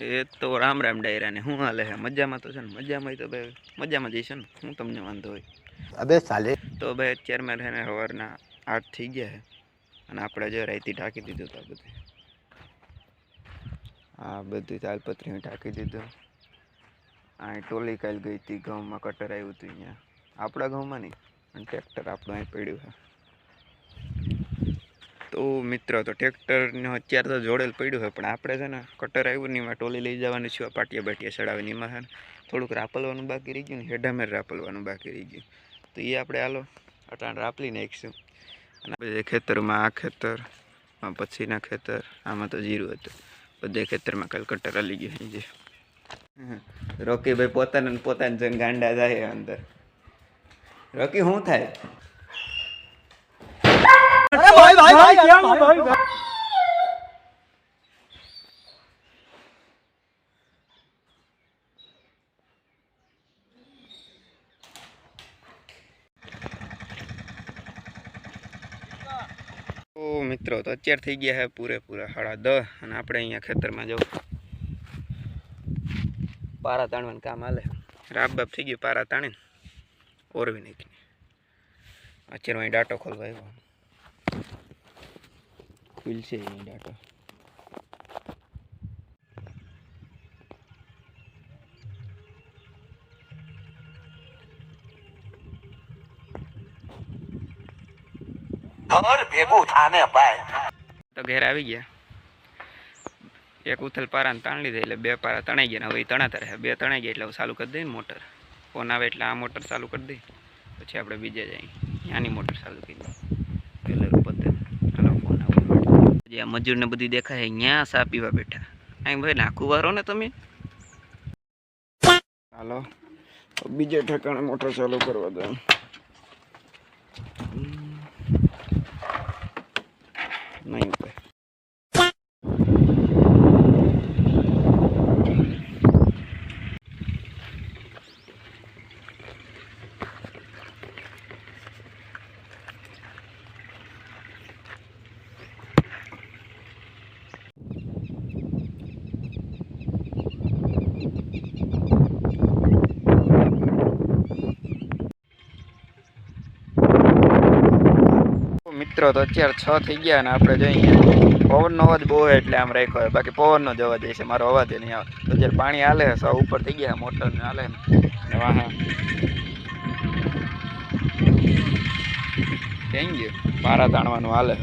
એ તો રામ રામ ડાયરા ને શું હાલે છે? મજામાં તો છે ને? મજામાં તો ભાઈ. મજામાં જઈશ ને? હું તમને વાંધો હોય. અબે સાલે. તો ભાઈ અત્યારમાં છે ને સવારના આઠ થઈ ગયા છે. અને આપણે જો રાયતી ઢાંકી દીધું તો આ બધું. આ બધું તાલપત્રી ઢાંકી દીધું. આ ટોલી કાલ ગઈ હતી ઘઉંમાં કટર આવ્યું હતું અહીંયા. આપણા ઘઉંમાં નહીં પણ ટ્રેક્ટર આપણું અહીં પડ્યું છે. તો મિત્રો, તો ટ્રેક્ટરનો અત્યારે તો જોડેલ પડ્યું હોય પણ આપણે છે ને કટર આવ્યું નહીં ટોલી લઈ જવાની છે પાટિયા બાટિયા ચડાવીને એમાં છે ને થોડુંક રાપલવાનું બાકી રહી ગયું ને હેડામેર રાપલવાનું બાકી રહી ગયું. તો એ આપણે હાલો, અટાણ રાપલી નાખીશું. અને આપણે ખેતરમાં આ ખેતર પછીના ખેતર, આમાં તો જીરું હતું. બધે ખેતરમાં કાલ કટર હાલી ગયું છે રોકીભાઈ પોતાને પોતાને ગાંડા જાય અંદર. રોકી, શું થાય? તો મિત્રો તો અત્યારે થઈ ગયા છે પૂરેપૂરા સાડા દસ અને આપણે અહીંયા ખેતરમાં જવું પારા તાણવાનું કામ હાલે. રાબ બાપ થઈ ગયું પારા તાણીને ઓરવી નાખીને. અત્યારે અહીં ડાટો ખોલવા આવ્યો. ખુલશે ડાટો ઘર ભેગું થાને ભાઈ. તો ઘેર આવી ગયા. એક ઉથલ પારાને તાણ લીધા એટલે બે પારા તણાઈ ગયા હવે તણાતા રહે બે તણાઈ ગયા એટલે હવે ચાલુ કરી દઈએ ને મોટર. ફોન આવે એટલે આ મોટર ચાલુ કરી દઈએ. પછી આપણે બીજે જઈએ. આની મોટર ચાલુ કરી દઈએ પેલર પતે હાલો ફોન આવે જે મજૂરને બધી દેખાય અહીંયા સા પીવા બેઠા. અહીં ભાઈ નાખું વારો ને તમે? હાલો. બીજા ઠેકાણે મોટર ચાલુ કરવા દો. મિત્રો, તો અત્યારે છ થઈ ગયા અને આપણે જોઈએ પવનનો અવાજ બહુ એટલે આમ રાખ્યો હોય બાકી પવનનો જ અવાજ છે, મારો અવાજ નહીં આવે. તો અત્યારે પાણી હાલે છે ઉપર થઈ ગયા મોટરને હાલે ને વાહ. થેન્ક યુ મારા તાણવાનું હાલે